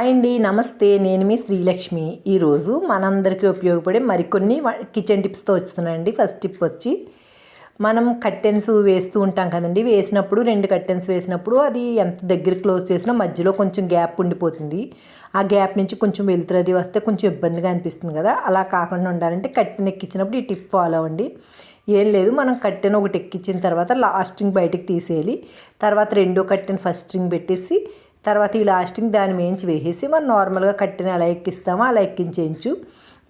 Hi అండి నమస్తే. నేను మీ శ్రీలక్ష్మి. ఈరోజు మనందరికీ ఉపయోగపడే మరికొన్ని కిచెన్ టిప్స్తో వస్తున్నానండి ఫస్ట్ టిప్ వచ్చి మనం కట్టెన్స్ వేస్తూ ఉంటాం కదండి. వేసినప్పుడు రెండు కట్టెన్స్ వేసినప్పుడు అది ఎంత దగ్గర క్లోజ్ చేసినా మధ్యలో కొంచెం గ్యాప్ ఉండిపోతుంది. ఆ గ్యాప్ నుంచి కొంచెం వెలుతురు అది వస్తే కొంచెం ఇబ్బందిగా అనిపిస్తుంది కదా. అలా కాకుండా ఉండాలంటే కట్టెన్ ఎక్కించినప్పుడు ఈ టిప్ ఫాలో అవ్వండి. ఏం లేదు మనం కట్టెను ఒకటి ఎక్కించిన తర్వాత లాస్ట్ స్ట్రింగ్ బయటికి తీసేయాలి. తర్వాత రెండో కట్టెను ఫస్ట్ స్ట్రింగ్ పెట్టేసి తర్వాత ఈ లాస్టింగ్ దాని మేంచి వేసేసి మనం నార్మల్గా కట్టిన ఎలా ఎక్కిస్తామో? అలా ఎక్కించేయించు.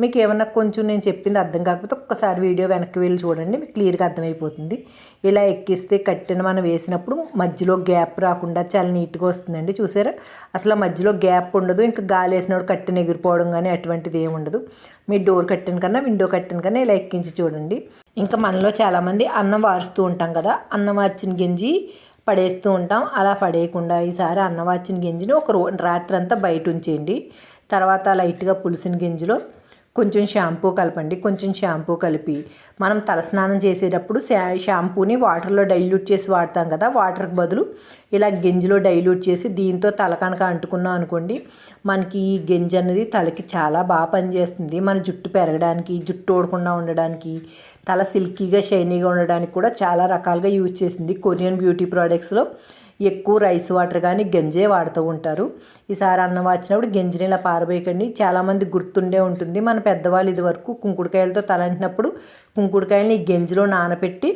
మీకు ఏమన్నా కొంచెం నేను చెప్పింది అర్థం కాకపోతే ఒక్కసారి వీడియో వెనక్కి వెళ్ళి చూడండి మీకు క్లియర్గా అర్థమైపోతుంది. ఇలా ఎక్కిస్తే కట్టిన మనం వేసినప్పుడు మధ్యలో గ్యాప్ రాకుండా చాలా నీట్గా వస్తుందండి చూసారా? అసలు మధ్యలో గ్యాప్ ఉండదు ఇంకా గాలి వేసినప్పుడు కట్టిన ఎగిరిపోవడం కానీ అటువంటిది ఏమి ఉండదు. మీ డోర్ కట్టిన కన్నా విండో కట్టిన కన్నా ఇలా ఎక్కించి చూడండి. ఇంకా మనలో చాలామంది అన్నం వారుస్తూ ఉంటాం కదా అన్నం వార్చిన గింజి పడేస్తూ ఉంటాం. అలా పడేయకుండా ఈసారి అన్నవాచిన గింజని ఒక రో రాత్రి అంతా బయట ఉంచేయండి. తర్వాత లైట్గా పులిసిన గింజలో కొంచెం షాంపూ కలపండి కొంచెం షాంపూ కలిపి. మనం తలస్నానం చేసేటప్పుడు శా షాంపూని వాటర్లో డైల్యూట్ చేసి వాడతాం కదా వాటర్కి బదులు ఇలా గింజలో డైల్యూట్ చేసి దీంతో తల కనుక అంటుకున్నాం అనుకోండి మనకి ఈ గింజ అనేది తలకి చాలా బాగా పనిచేస్తుంది. మన జుట్టు పెరగడానికి జుట్టు ఓడకుండా ఉండడానికి తల సిల్కీగా షైనీగా ఉండడానికి కూడా చాలా రకాలుగా యూజ్ చేసింది కొరియన్ బ్యూటీ ప్రోడక్ట్స్లో ఎక్కువ రైస్ వాటర్ కానీ గంజే వాడుతూ ఉంటారు. ఈసారి అన్నం వచ్చినప్పుడు గంజని ఇలా పారబోయకండి. చాలామంది గుర్తుండే ఉంటుంది. మన పెద్దవాళ్ళు ఇది వరకు కుంకుడుకాయలతో తలంటినప్పుడు కుంకుడుకాయలని ఈ నానబెట్టి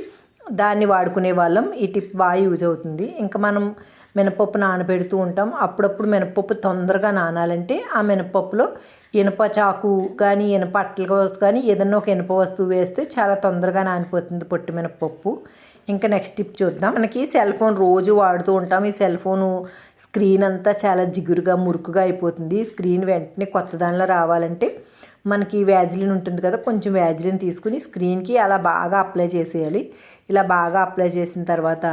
దాన్ని వాడుకునే వాళ్ళం. ఈ టిప్ బాగా యూజ్ అవుతుంది. ఇంకా మనం మినపప్పు నానబెడుతూ ఉంటాం. అప్పుడప్పుడు మినపప్పు తొందరగా నానాలంటే ఆ మినపప్పులో ఇనప చాకు కానీ ఇనప అట్టల కోసం కానీ ఏదన్నా ఒక ఇనప వస్తువు వేస్తే చాలా తొందరగా నానిపోతుంది పొట్టి మినపప్పు. ఇంకా నెక్స్ట్ టిప్ చూద్దాం. మనకి సెల్ ఫోన్ రోజు వాడుతూ ఉంటాం. ఈ సెల్ ఫోను స్క్రీన్ అంతా చాలా జిగురుగా మురుకుగా అయిపోతుంది. స్క్రీన్ వెంటనే కొత్త దానిలో రావాలంటే మనకి వ్యాజిలిన్ ఉంటుంది కదా కొంచెం వ్యాజిలిన్ తీసుకుని స్క్రీన్కి అలా బాగా అప్లై చేసేయాలి. ఇలా బాగా అప్లై చేసిన తర్వాత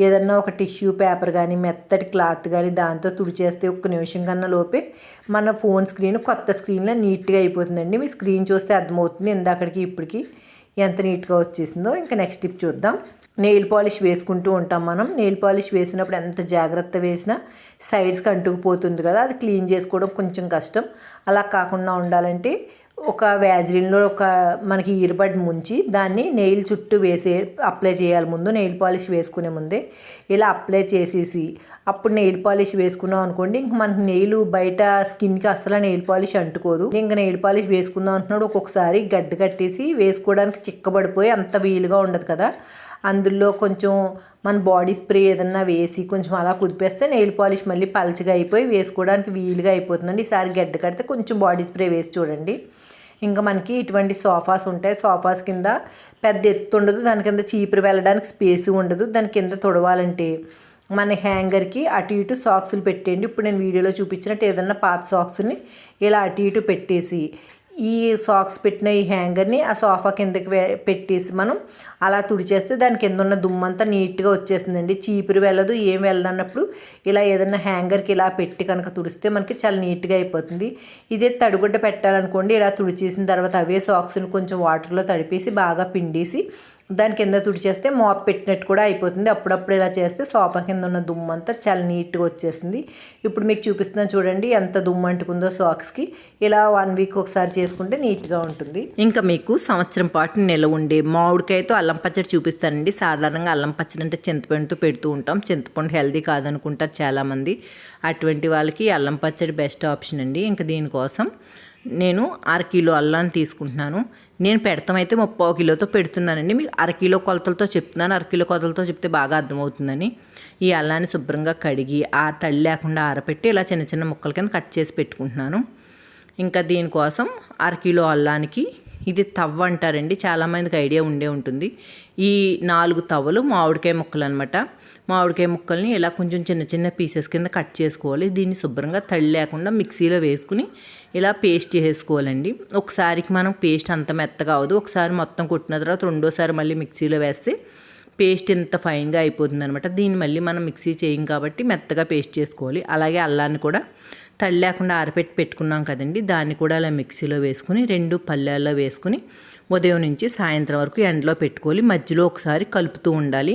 ఏదన్నా ఒక టిష్యూ పేపర్ కానీ మెత్తటి క్లాత్ కానీ దాంతో తుడిచేస్తే ఒక్క నిమిషం కన్నా లోపే మన ఫోన్ స్క్రీన్ కొత్త స్క్రీన్లో నీట్గా అయిపోతుందండి. మీ స్క్రీన్ చూస్తే అర్థమవుతుంది. ఇందాకడికి ఇప్పటికి ఎంత నీట్గా వచ్చేసిందో. ఇంకా నెక్స్ట్ టిప్ చూద్దాం. నెయిల్ పాలిష్ వేసుకుంటూ ఉంటాం మనం. నెయిల్ పాలిష్ వేసినప్పుడు ఎంత జాగ్రత్త వేసినా సైడ్స్కి అంటుకుపోతుంది కదా అది క్లీన్ చేసుకోవడం కొంచెం కష్టం. అలా కాకుండా ఉండాలంటే ఒక వ్యాజిలిన్లో ఒక మనకి ఇయర్బడ్ ముంచి దాన్ని నెయిల్ చుట్టూ వేసే అప్లై చేయాలి ముందు నెయిల్ పాలిష్ వేసుకునే ముందే. ఇలా అప్లై చేసేసి అప్పుడు నెయిల్ పాలిష్ వేసుకున్నాం అనుకోండి ఇంక మనకి నెయిల్ బయట స్కిన్కి అస్సలు నెయిల్ పాలిష్ అంటుకోదు. ఇంకా నెయిల్ పాలిష్ వేసుకుందాం అంటున్నాడు ఒక్కొక్కసారి గడ్డ కట్టేసి వేసుకోవడానికి చిక్కబడిపోయి అంత వీలుగా ఉండదు కదా. అందులో కొంచెం మన బాడీ స్ప్రే ఏదన్నా వేసి కొంచెం అలా కుదిపేస్తే నెయిల్ పాలిష్ మళ్ళీ పలచగా అయిపోయి వేసుకోవడానికి వీలుగా అయిపోతుందండి. ఈసారి గడ్డ కడితే కొంచెం బాడీ స్ప్రే వేసి చూడండి. ఇంకా మనకి ఇటువంటి సోఫాస్ ఉంటాయి. సోఫాస్ కింద పెద్ద ఎత్తు ఉండదు. దాని కింద చీపురు వెళ్ళడానికి స్పేస్ ఉండదు. దాని కింద తొడవాలంటే మన హ్యాంగర్కి అటు ఇటు సాక్సులు పెట్టేయండి. ఇప్పుడు నేను వీడియోలో చూపించినట్టు ఏదన్నా పాత సాక్స్ని ఇలా అటు ఇటు పెట్టేసి ఈ సాక్స్ పెట్టిన ఈ హ్యాంగర్ని ఆ సోఫా కిందకి పెట్టేసి మనం అలా తుడిచేస్తే దాని కింద ఉన్న దుమ్మంతా నీట్గా వచ్చేసిందండి చీపురు వెళ్ళదు ఏం వెళ్ళదన్నప్పుడు ఇలా ఏదైనా హ్యాంగర్కి ఇలా పెట్టి కనుక తుడిస్తే మనకి చాలా నీట్గా అయిపోతుంది. ఇదే తడిగుడ్డ పెట్టాలనుకోండి ఇలా తుడిచేసిన తర్వాత అవే సాక్స్ని కొంచెం వాటర్లో తడిపేసి బాగా పిండేసి దాని కింద తుడిచేస్తే మాప్ పెట్టినట్టు కూడా అయిపోతుంది. అప్పుడప్పుడు ఇలా చేస్తే సోఫా కింద ఉన్న దుమ్ము అంతా చాలా నీట్గా వచ్చేసింది ఇప్పుడు మీకు చూపిస్తున్నాను చూడండి ఎంత దుమ్ము అంటుకుందో సాక్స్కి. ఇలా వన్ వీక్ ఒకసారి చేసుకుంటే నీట్గా ఉంటుంది. ఇంకా మీకు సంవత్సరం పాటు నిల ఉండే మామిడికాయతో అల్లం పచ్చడి చూపిస్తానండి. సాధారణంగా అల్లం పచ్చడి అంటే చింతపండుతో పెడుతూ ఉంటాం. చింతపండు హెల్దీ కాదనుకుంటారు చాలామంది. అటువంటి వాళ్ళకి అల్లం పచ్చడి బెస్ట్ ఆప్షన్ అండి. ఇంకా దీనికోసం నేను అరకిలో అల్లాన్ని తీసుకుంటున్నాను. నేను పెడతామైతే ముప్పై కిలోతో పెడుతున్నానండి. మీకు అరకిలో కొలతలతో చెప్తున్నాను. అరకిలో కొలతలతో చెప్తే బాగా అర్థమవుతుందని. ఈ అల్లాన్ని శుభ్రంగా కడిగి ఆ తడి లేకుండా ఆరపెట్టి ఇలా చిన్న చిన్న ముక్కల కింద కట్ చేసి పెట్టుకుంటున్నాను. ఇంకా దీనికోసం అరకిలో అల్లానికి ఇది తవ్వ అంటారండి. చాలామందికి ఐడియా ఉండే ఉంటుంది. ఈ నాలుగు తవ్వలు మామిడికాయ ముక్కలు అనమాట మామిడికాయ ముక్కల్ని ఇలా కొంచెం చిన్న చిన్న పీసెస్ కింద కట్ చేసుకోవాలి. దీన్ని శుభ్రంగా తడి లేకుండా మిక్సీలో వేసుకుని ఇలా పేస్ట్ చేసుకోవాలండి ఒకసారికి మనం పేస్ట్ అంత మెత్తగా అవ్వదు. ఒకసారి మొత్తం కొట్టిన తర్వాత రెండోసారి మళ్ళీ మిక్సీలో వేస్తే పేస్ట్ ఇంత ఫైన్గా అయిపోతుంది అనమాట దీన్ని మళ్ళీ మనం మిక్సీ చేయం కాబట్టి మెత్తగా పేస్ట్ చేసుకోవాలి. అలాగే అల్లాన్ని కూడా తడి లేకుండా ఆరపెట్టి పెట్టుకున్నాం కదండి. దాన్ని కూడా అలా మిక్సీలో వేసుకుని రెండు పల్లెల్లో వేసుకుని ఉదయం నుంచి సాయంత్రం వరకు ఎండలో పెట్టుకోవాలి. మధ్యలో ఒకసారి కలుపుతూ ఉండాలి.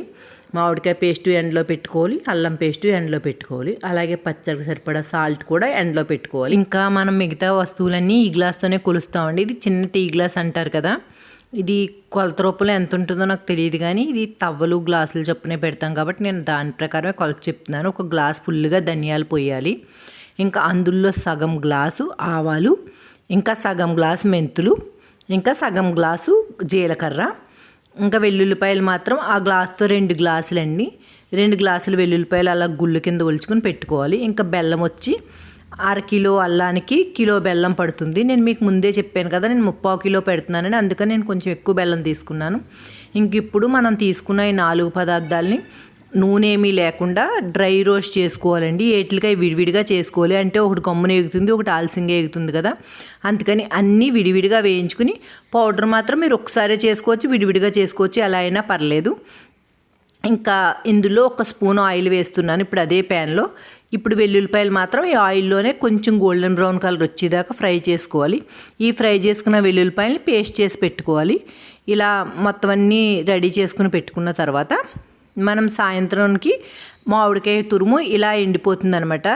మామిడికాయ పేస్ట్ ఎండలో పెట్టుకోవాలి అల్లం పేస్ట్ ఎండలో పెట్టుకోవాలి అలాగే పచ్చడికి సరిపడా సాల్ట్ కూడా ఎండలో పెట్టుకోవాలి. ఇంకా మనం మిగతా వస్తువులన్నీ ఈ గ్లాస్తోనే కొలుస్తామండి. ఇది చిన్న టీ గ్లాస్ అంటారు కదా. ఇది కొలత రూపంలో ఎంత ఉంటుందో నాకు తెలియదు కానీ ఇది తవ్వలు గ్లాసులు చొప్పునే పెడతాం కాబట్టి నేను దాని ప్రకారమే కొలత చెప్తున్నాను. ఒక గ్లాస్ ఫుల్గా ధనియాలు పోయాలి. ఇంకా అందులో సగం గ్లాసు ఆవాలు ఇంకా సగం గ్లాసు మెంతులు ఇంకా సగం గ్లాసు జీలకర్ర ఇంకా వెల్లుల్లిపాయలు మాత్రం ఆ గ్లాస్తో రెండు గ్లాసులండి. రెండు గ్లాసులు వెల్లుల్లిపాయలు అలా గుళ్ళు కింద ఒలుచుకొని పెట్టుకోవాలి. ఇంకా బెల్లం వచ్చి అర కిలో అల్లానికి కిలో బెల్లం పడుతుంది. నేను మీకు ముందే చెప్పాను కదా నేను ముప్పావు కిలో పెడుతున్నానని అందుకని నేను కొంచెం ఎక్కువ బెల్లం తీసుకున్నాను. ఇంక ఇప్పుడు మనం తీసుకున్న ఈ నాలుగు పదార్థాలని నూనె ఏమీ లేకుండా డ్రై రోస్ట్ చేసుకోవాలండి. ఏట్లకాయ విడివిడిగా చేసుకోవాలి. అంటే ఒకటి గమ్మున ఎగుతుంది ఒకటి ఆలస్యంగా ఎగుతుంది కదా. అందుకని అన్నీ విడివిడిగా వేయించుకుని పౌడర్ మాత్రం మీరు ఒకసారి చేసుకోవచ్చు విడివిడిగా చేసుకోవచ్చు ఎలా అయినా పర్లేదు. ఇంకా ఇందులో ఒక స్పూన్ ఆయిల్ వేస్తున్నాను ఇప్పుడు అదే ప్యాన్లో. ఇప్పుడు వెల్లుల్లిపాయలు మాత్రం ఈ ఆయిల్లోనే కొంచెం గోల్డెన్ బ్రౌన్ కలర్ వచ్చేదాకా ఫ్రై చేసుకోవాలి. ఈ ఫ్రై చేసుకున్న వెల్లుల్లిపాయలని పేస్ట్ చేసి పెట్టుకోవాలి. ఇలా మొత్తం అన్నీ రెడీ చేసుకుని పెట్టుకున్న తర్వాత మనం సాయంత్రానికి మామిడికాయ తురుము ఇలా ఎండిపోతుంది అనమాట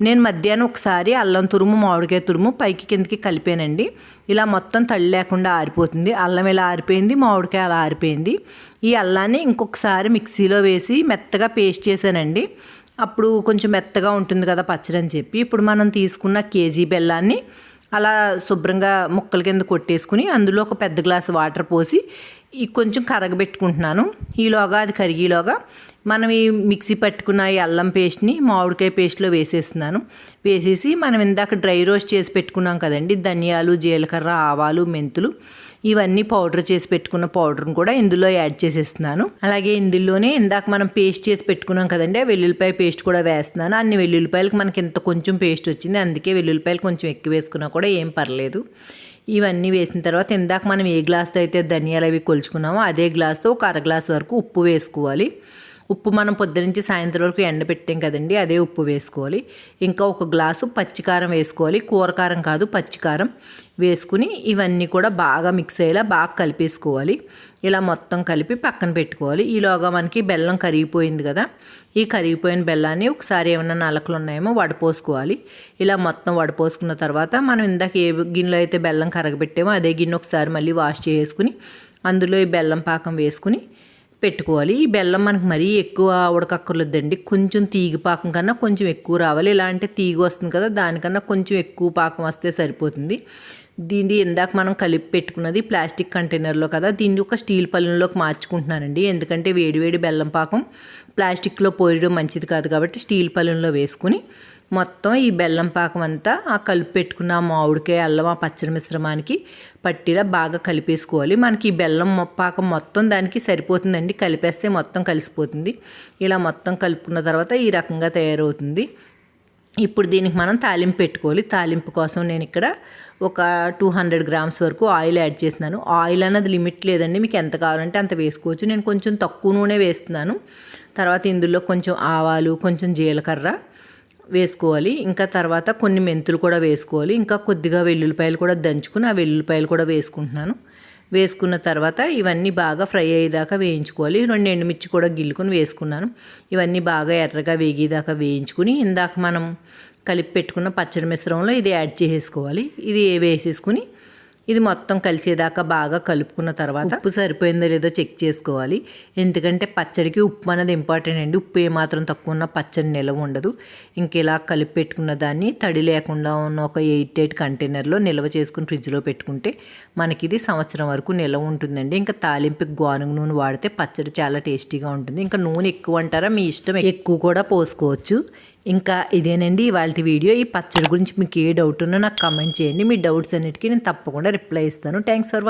నేను మధ్యాహ్నం ఒకసారి అల్లం తురుము మామిడికాయ తురుము పైకి కిందకి కలిపానండి. ఇలా మొత్తం తడి లేకుండా ఆరిపోతుంది. అల్లం ఇలా ఆరిపోయింది మామిడికాయ అలా ఆరిపోయింది. ఈ అల్లాన్ని ఇంకొకసారి మిక్సీలో వేసి మెత్తగా పేస్ట్ చేశానండి. అప్పుడు కొంచెం మెత్తగా ఉంటుంది కదా పచ్చడి అని చెప్పి. ఇప్పుడు మనం తీసుకున్న కేజీ బెల్లాన్ని అలా శుభ్రంగా ముక్కల కింద కొట్టేసుకుని అందులో ఒక పెద్ద గ్లాస్ వాటర్ పోసి ఈ కొంచెం కరగబెట్టుకుంటున్నాను. ఈలోగా అది కరిగేలోగా మనం ఈ మిక్సీ పట్టుకున్న ఈ అల్లం పేస్ట్ని మామిడికాయ పేస్ట్లో వేసేస్తున్నాను. వేసేసి మనం ఇందాక డ్రై రోస్ట్ చేసి పెట్టుకున్నాం కదండి. ధనియాలు జీలకర్ర ఆవాలు మెంతులు ఇవన్నీ పౌడర్ చేసి పెట్టుకున్న పౌడర్ని కూడా ఇందులో యాడ్ చేసేస్తున్నాను. అలాగే ఇందులోనే ఇందాక మనం పేస్ట్ చేసి పెట్టుకున్నాం కదండి. ఆ వెల్లుల్లిపాయ పేస్ట్ కూడా వేస్తున్నాను. అన్ని వెల్లుల్లిపాయలకు మనకి ఇంత కొంచెం పేస్ట్ వచ్చింది. అందుకే వెల్లుల్లిపాయలు కొంచెం ఎక్కువ వేసుకున్నా కూడా ఏం పర్లేదు. ఇవన్నీ వేసిన తర్వాత ఇందాక మనం ఏ గ్లాస్తో అయితే ధనియాలు అవి కొలుచుకున్నామో అదే గ్లాస్తో ఒక అర గ్లాస్ వరకు ఉప్పు వేసుకోవాలి. ఉప్పు మనం పొద్దునుంచి సాయంత్రం వరకు ఎండబెట్టాం కదండి అదే ఉప్పు వేసుకోవాలి. ఇంకా ఒక గ్లాసు పచ్చికారం వేసుకోవాలి. కూరకారం కాదు పచ్చికారం వేసుకుని ఇవన్నీ కూడా బాగా మిక్స్ అయ్యేలా బాగా కలిపేసుకోవాలి. ఇలా మొత్తం కలిపి పక్కన పెట్టుకోవాలి. ఈలోగా మనకి బెల్లం కరిగిపోయింది కదా ఈ కరిగిపోయిన బెల్లాన్ని ఒకసారి ఏమైనా నలకలు ఉన్నాయేమో వడపోసుకోవాలి. ఇలా మొత్తం వడపోసుకున్న తర్వాత మనం ఇందాక ఏ గిన్నెలో అయితే బెల్లం కరగబెట్టామో అదే గిన్నె ఒకసారి మళ్ళీ వాష్ చేసుకుని అందులో ఈ బెల్లం పాకం వేసుకుని పెట్టుకోవాలి. ఈ బెల్లం మనకు మరీ ఎక్కువ ఉడకక్కర్లేదండి. కొంచెం తీగ పాకం కన్నా కొంచెం ఎక్కువ రావాలి. ఇలా అంటే తీగ వస్తుంది కదా దానికన్నా కొంచెం ఎక్కువ పాకం వస్తే సరిపోతుంది. దీన్ని ఇందాక మనం కలిపి పెట్టుకున్నది ప్లాస్టిక్ కంటైనర్లో కదా దీన్ని ఒక స్టీల్ పళ్ళెంలోకి మార్చుకుంటున్నానండి. ఎందుకంటే వేడివేడి బెల్లం పాకం ప్లాస్టిక్లో పోయడం మంచిది కాదు కాబట్టి స్టీల్ పళ్ళెంలో వేసుకుని మొత్తం ఈ బెల్లం పాకం అంతా ఆ కలిపి పెట్టుకున్న మామిడికాయ అల్లం ఆ పచ్చడి మిశ్రమానికి పట్టిలా బాగా కలిపేసుకోవాలి. మనకి ఈ బెల్లం పాకం మొత్తం దానికి సరిపోతుందండి. కలిపేస్తే మొత్తం కలిసిపోతుంది. ఇలా మొత్తం కలుపుకున్న తర్వాత ఈ రకంగా తయారవుతుంది. ఇప్పుడు దీనికి మనం తాలింపు పెట్టుకోవాలి. తాలింపు కోసం నేను ఇక్కడ ఒక టూ హండ్రెడ్ గ్రామ్స్ వరకు ఆయిల్ యాడ్ చేసినాను ఆయిల్ అన్నది లిమిట్ లేదండి. మీకు ఎంత కావాలంటే అంత వేసుకోవచ్చు. నేను కొంచెం తక్కువ నూనె వేస్తున్నాను. తర్వాత ఇందులో కొంచెం ఆవాలు కొంచెం జీలకర్ర వేసుకోవాలి. ఇంకా తర్వాత కొన్ని మెంతులు కూడా వేసుకోవాలి. ఇంకా కొద్దిగా వెల్లుల్లిపాయలు కూడా దంచుకుని ఆ వెల్లుల్లిపాయలు కూడా వేసుకుంటున్నాను. వేసుకున్న తర్వాత ఇవన్నీ బాగా ఫ్రై అయ్యేదాకా వేయించుకోవాలి. రెండు ఎండుమిర్చి కూడా గిల్లుకొని వేసుకున్నాను. ఇవన్నీ బాగా ఎర్రగా వేగేదాకా వేయించుకుని ఇందాక మనం కలిపి పెట్టుకున్న పచ్చడి మిశ్రమంలో ఇది యాడ్ చేసేసుకోవాలి. ఇది వేసేసుకుని ఇది మొత్తం కలిసేదాకా బాగా కలుపుకున్న తర్వాత ఉప్పు సరిపోయిందో లేదో చెక్ చేసుకోవాలి. ఎందుకంటే పచ్చడికి ఉప్పు అనేది ఇంపార్టెంట్ అండి. ఉప్పు ఏమాత్రం తక్కువ ఉన్న పచ్చడి నిలవ ఉండదు. ఇంక ఇలా కలిపి పెట్టుకున్న దాన్ని తడి లేకుండా ఉన్న ఒక ఎయిట్ ఎయిట్ కంటైనర్లో నిల్వ చేసుకుని ఫ్రిడ్జ్లో పెట్టుకుంటే మనకి ఇది సంవత్సరం వరకు నిల్వ ఉంటుందండి. ఇంకా తాలింపుకి గోనుగ నూనె వాడితే పచ్చడి చాలా టేస్టీగా ఉంటుంది. ఇంకా నూనె ఎక్కువ అంటారా? మీ ఇష్టం ఎక్కువ కూడా పోసుకోవచ్చు. ఇంకా ఇదేనండి ఇవాళ వీడియో. ఈ పచ్చడి గురించి మీకు ఏ డౌట్ ఉన్నా నాకు కమెంట్ చేయండి. మీ డౌట్స్ అన్నిటికీ నేను తప్పకుండా రిప్లై ఇస్తాను. Thanks for